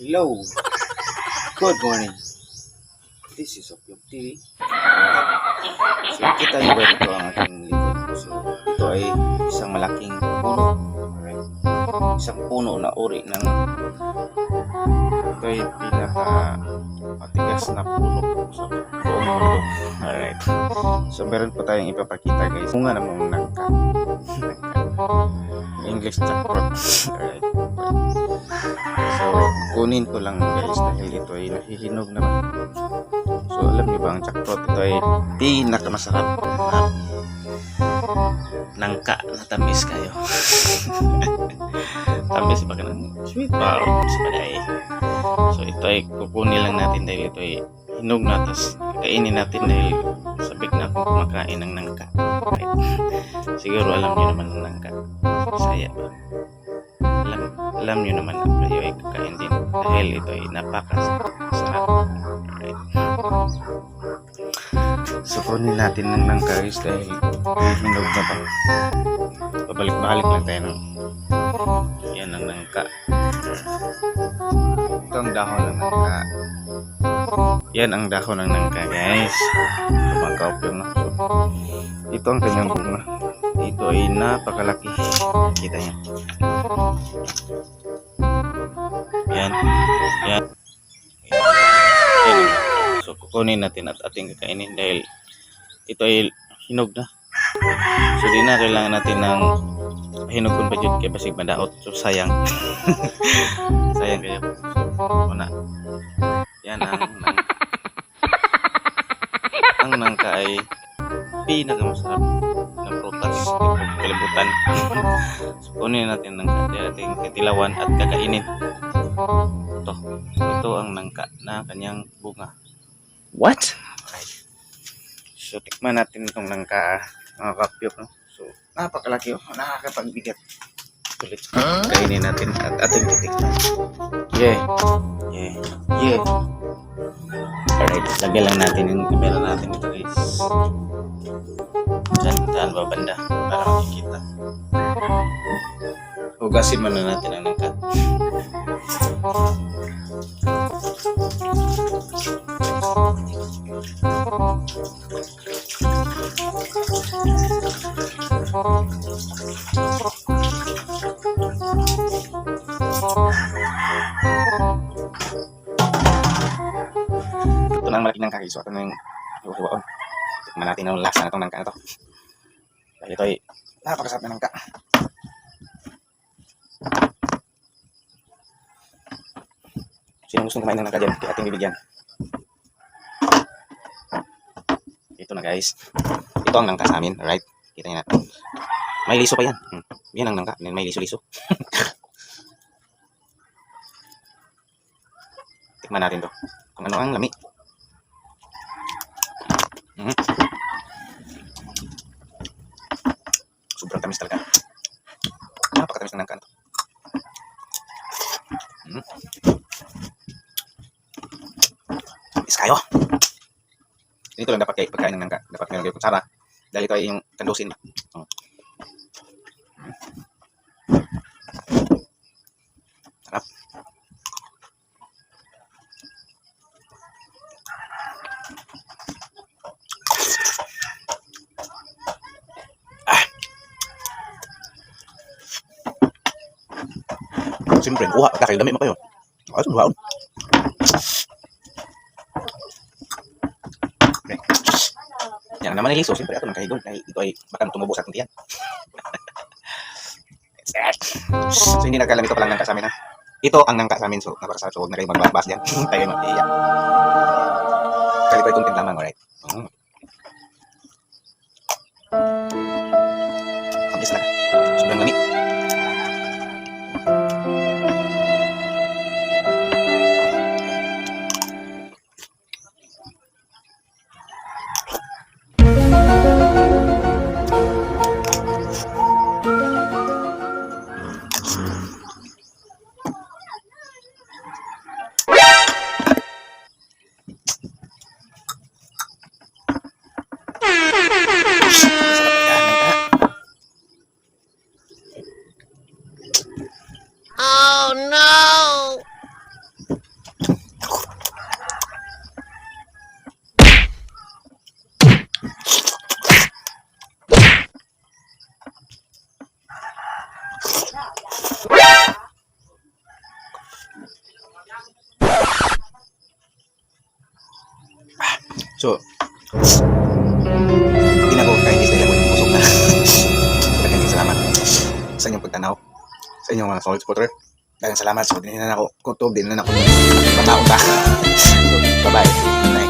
Hello. Good morning. This is Opium TV. So, kita niyo ba ito ang aking likod? So, ito ay isang malaking puno. Alright. Isang puno na uri ng ito ay pinaka matigas na puno sa buong mundo. Alright. So, meron po tayong ipapakita guys. Bunga namang nangka. English jackpot. Alright. So, kunin ko lang guys dahil ito ay nahihinog naman. So, alam niyo ba ang jackpot? Ito ay pinakamasarap na nangka na tamis kayo. tamis ba ka ng sweet bar sa balay. So, ito ay kukunin lang natin dahil ito ay hinog na tapos kainin natin dahil sabik na akong kumakain ng nangka. Right? Siguro alam niyo naman ang nangka. Saya ba? Alam, alam niyo naman ang kayo ay kakain din dahil ito ay napakasarap. Right? So, kunin natin ng nangka guys dahil hinog na pa. Pabalik-balik lang tayo ng. Ito ang dahon ng nangka. Yan ang dahon ng nangka guys. Kumakaw po na. So, ito ang kanyang bunga. Ito ay napakalaki. Kita niyo. Yan. Yan. Yan. So, kukunin natin at ating kakainin dahil ito ay hinog na. So, di na kailangan natin ng hinugon pa dyan kaya basig madaot. So, sayang. sayang kayo. So, una. Yan ang nang ang nangka ay pinakamasarap na prutas. Kalimutan. so, kunin natin ng ating katilawan at kakainin. Ito. Ito ang nangka na kanyang bunga. What? Okay. So, tikman natin itong nangka, mga kapyok. No? So, napakalaki. Oh. Nakakapagbigat. Ulit. Kainin natin at ating titikman. Yeah. Yeah. Yeah. Alright. Lagyan lang natin yung camera natin ito guys. Diyan, saan ba banda? Para makikita. Hugasin muna natin ang nangka. Ito na ang malaki ng kaki. So, ito na yung hiwa-hiwaon. Tikman natin ang lasa na itong nangka na to. Dahil ito ay napakasarap na nangka. Sino gustong kumain ng nangka dyan? Kaya ating bibigyan. Ito na guys. Ito ang nangka sa amin. Alright? Kita niyo natin. May liso pa yan. Hmm. Yan ang nangka. May liso-liso. Tikman natin to. Kung ano ang lami. Mhm. Sobrang tamis talaga. Napakatamis ng nangka to. Mhm. Tamis kayo. Ganito lang dapat kayo pagkain ng nangka. Dapat meron kayo kutsara. Dahil ito ay yung kandusin Siyempre, kayo dami mo kayo. Buhaon. Okay. Yan naman iliso. Siyempre, ako nang kahigon. Dahil ito ay baka tumubo sa ating tiyan. so, hindi nagkalam ito palang nangka sa amin, ha? Ito ang nangka sa amin. So, napakasarap. So, huwag na kayo magbabas yan. Tayo mag-iiyak. Kaya ito ay content lamang, alright? Mm. Tamis na. Sobrang lamig. Oh no! So Sa inyong mga solid supporter. Dagang salamat. So, din ako. Kutob, din na ako. Pataon ta. So, bye-bye. Bye.